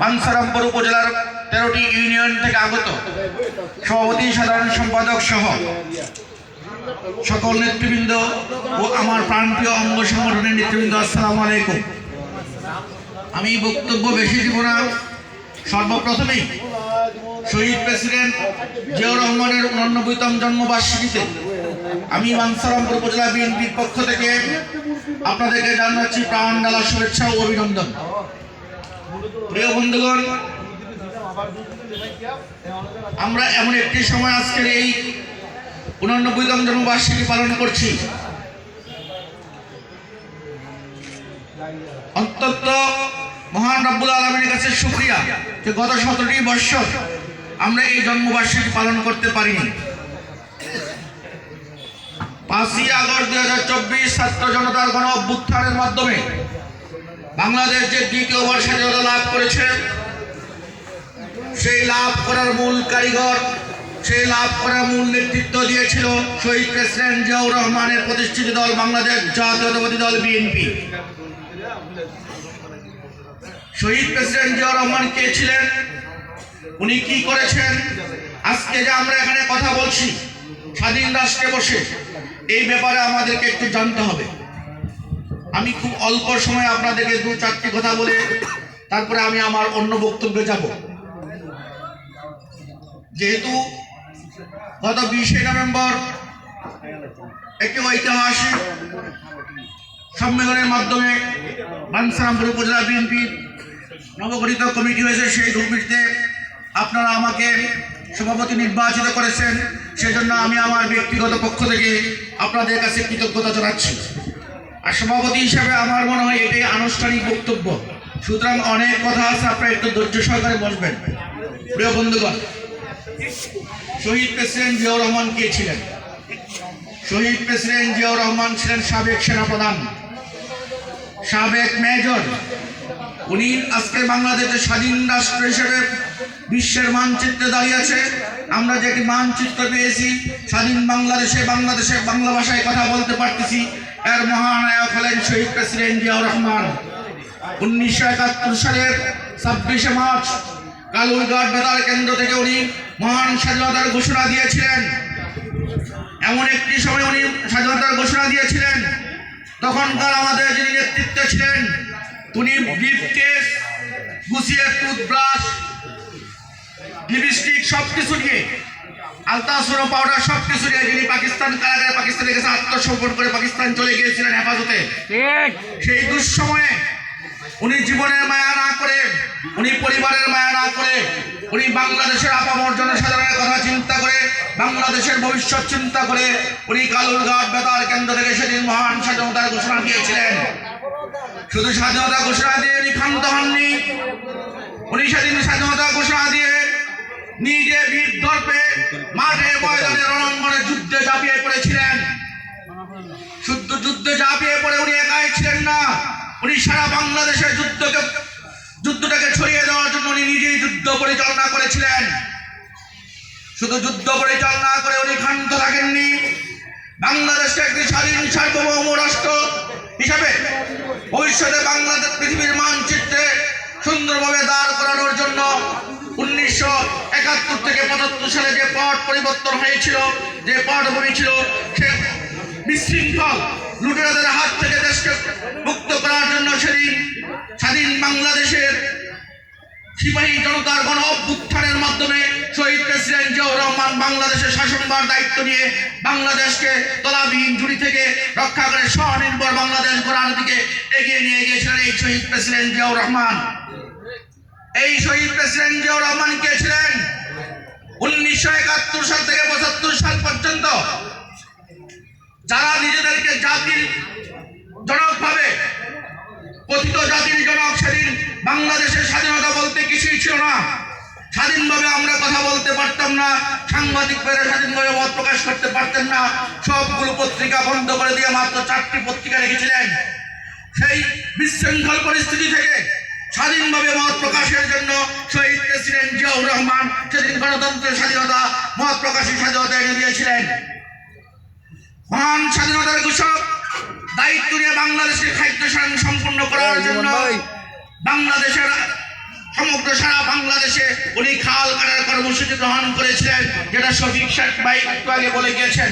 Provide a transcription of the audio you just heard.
বাঞ্ছারামপুর উপজেলার তেরোটি ইউনিয়ন থেকে আগত সভাপতি, সাধারণ সম্পাদক সহ সকল নেতৃবৃন্দ ও আমার প্রাণপ্রিয় অঙ্গ সংগঠনের নেতৃবৃন্দ, আসসালামু আলাইকুম। আমি বক্তব্য বেশি দিব না। সর্বপ্রথমেই শহীদ প্রেসিডেন্ট জিয়াউর রহমানের উননব্বইতম জন্মবার্ষিকীতে আমি মানসারামপুর উপজেলা বিএনপির পক্ষ থেকে আপনাদেরকে জানাচ্ছি প্রাণ ডালা শুভেচ্ছা ও অভিনন্দন। প্রিয় বন্ধুগণ, আমরা এমন একটি সময় আজকের এই উননব্বইতম জন্মবার্ষিকী পালন করছি। অন্তত মহান রব্বুল আলমীর কাছে শুক্রিয়া যে গত সতেরোটি বৎসর আমরা এই জন্মবার্ষিকী পালন করতে পারিনি। পাঁচই আগস্ট দুই হাজার চব্বিশ ছাত্র জনতার গণ অভ্যুত্থানের মাধ্যমে বাংলাদেশ যে দ্বিতীয় দ্বিতীয়বার স্বাধীনতা লাভ করেছে সেই লাভ করার মূল কারিগর, সেই লাভ করার মূল নেতৃত্ব দিয়েছিল শহীদ প্রেসিডেন্ট জিয়াউর রহমানের প্রতিষ্ঠিত দল বাংলাদেশ জাতীয়তাবাদী দল বিএনপি। শহীদ প্রেসিডেন্ট জিয়াউর রহমান কে ছিলেন? উনি কি করেছেন? আজকে যে আমরা এখানে কথা বলছি, স্বাধীন রাষ্ট্রে বসে, এই ব্যাপারে আমাদেরকে একটু জানতে হবে। আমি খুব অল্প সময় আপনাদেরকে দু চারটি কথা বলে তারপরে আমি আমার অন্য বক্তব্যে যাব। যেহেতু গত বিশে নভেম্বর একটি ঐতিহাসিক সম্মেলনের মাধ্যমে বানসারামপুর উপজেলা বিএনপির নবগঠিত কমিটি হয়েছে, সেই কমিটিতে আপনারা আমাকে সভাপতি নির্বাচিত করেছেন। সেজন্য আমি আমার ব্যক্তিগত পক্ষ থেকে আপনাদের কাছে কৃতজ্ঞতা জানাচ্ছি। আর সভাপতি হিসাবে আমার মনে হয় এটাই আনুষ্ঠানিক বক্তব্য। সুতরাং অনেক কথা আছে, আপনারা একটু ধৈর্য সহকারে বসবেন। প্রিয় বন্ধুগণ, শহীদ প্রেসিডেন্ট জিয়াউর রহমান কে ছিলেন? শহীদ প্রেসিডেন্ট জিয়াউর রহমান ছিলেন সাবেক সেনাপ্রধান। সাবেক মেজর। উনি আজকে বাংলাদেশের স্বাধীন রাষ্ট্র হিসেবে বিশ্বের মানচিত্রে দাঁড়িয়ে আছে। আমরা যে একটি মানচিত্র পেয়েছি, স্বাধীন বাংলাদেশে বাংলাদেশে বাংলা ভাষায় কথা বলতে পারতেছি। এর মহানায়ক হলেন শহীদ প্রেসিডেন্ট জিয়াউর রহমান। উনিশশো একাত্তর সালের ছাব্বিশে মার্চ, কালুরঘাট বেতার কেন্দ্র থেকে উনি মহান স্বাধীনতার ঘোষণা দিয়েছিলেন। এমন একটি সময় উনি স্বাধীনতার ঘোষণা দিয়েছিলেন। তখনকার আমাদের যিনি নেতৃত্বে ছিলেন, উনি ব্রিফকেস গুছিয়ে টুথব্রাশ লিপস্টিক সব কিছু নিয়ে আলতাসুরো পাউডার সব কিছু নিয়ে যিনি পাকিস্তান কারাগারে পাকিস্তানের কাছে আত্মসমর্পণ করে পাকিস্তান চলে গিয়েছিলেন হেফাজতে। সেই দুঃসময়ে উনি জীবনের মায়া না করে উনি পরিবারের মায়া না করে উনি বাংলাদেশের আপামর জনসাধারণের কথা চিন্তা করে বাংলাদেশের ভবিষ্যৎ চিন্তা করে উনি কালুরঘাট বেতার কেন্দ্র থেকে সেদিন মহান স্বাধীনতার ঘোষণা দিয়েছিলেন। শুধু স্বাধীনতা ঘোষণা দিয়ে উনি ক্ষান্ত হননি উনি সেদিন স্বাধীনতা ঘোষণা দিয়ে নিজে বীর দর্পে মাঠে ময়দানে রণাঙ্গনে যুদ্ধে ঝাঁপিয়ে পড়েছিলেন। শুদ্ধ যুদ্ধে ঝাঁপিয়ে পড়ে উনি একাই ছিলেন না। উনি সারা বাংলাদেশের যুদ্ধকে, যুদ্ধটাকে ছড়িয়ে দেওয়ার জন্য উনি নিজেই যুদ্ধ পরিচালনা করেছিলেন। শুধু যুদ্ধ পরিচালনা করে উনি ক্ষান্ত থাকেননি। বাংলাদেশকে একটি স্বাধীন সার্বভৌম রাষ্ট্র হিসাবে ভবিষ্যতে বাংলাদেশ পৃথিবীর মানচিত্রে একাত্তর থেকে পঁচাত্তর সালে যে পট পরিবর্তন হয়েছিল, যে পটভূমি ছিল, সে বিশৃঙ্খল লুটেরাদের হাত থেকে দেশকে মুক্ত করার জন্য সেদিন স্বাধীন বাংলাদেশের সিপাহী জনতার গণ অভ্যুত্থানের মাধ্যমে শহীদ প্রেসিডেন্ট জিয়াউর রহমান বাংলাদেশের শাসনবার দায়িত্ব নিয়ে বাংলাদেশকে তলাবিহীন ঝুড়ি থেকে রক্ষা করে স্বনির্ভর বাংলাদেশ গড়ার দিকে এগিয়ে নিয়ে গিয়েছিলেন এই শহীদ প্রেসিডেন্ট জিয়াউর রহমান। এই শহীদ প্রেসিডেন্ট জিয়াউর রহমান কে ছিলেন? উনিশশো একাত্তর সাল থেকে পঁচাত্তর সাল পর্যন্ত যারা নিজেদেরকে জাতির জনক ভাবে কথিত জাতির জনক সেদিন বাংলাদেশের স্বাধীনতা বলতে কিছুই ছিল না। স্বাধীনভাবে আমরা কথা বলতে পারতাম না, সাংবাদিক পেরে স্বাধীনভাবে মত প্রকাশ করতে পারতেন না। সবগুলো পত্রিকা বন্ধ করে দিয়ে মাত্র চারটি পত্রিকা রেখেছিলেন। সেই বিশৃঙ্খল পরিস্থিতি থেকে স্বাধীনভাবে মত প্রকাশের জন্য শহীদ প্রেসিডেন্ট জিয়াউর রহমান সেদিন গণতন্ত্রের স্বাধীনতা মত প্রকাশের স্বাধীনতা এনে দিয়েছিলেন। মহান স্বাধীনতার ঘোষক দায়িত্ব নিয়ে বাংলাদেশের খাদ্য সম্পূর্ণ করার জন্য বাংলাদেশের সমগ্র সারা বাংলাদেশে উনি খাল কাটার কর্মসূচি গ্রহণ করেছিলেন যেটা শফিক শেখ ভাই একটু আগে বলে গিয়েছেন।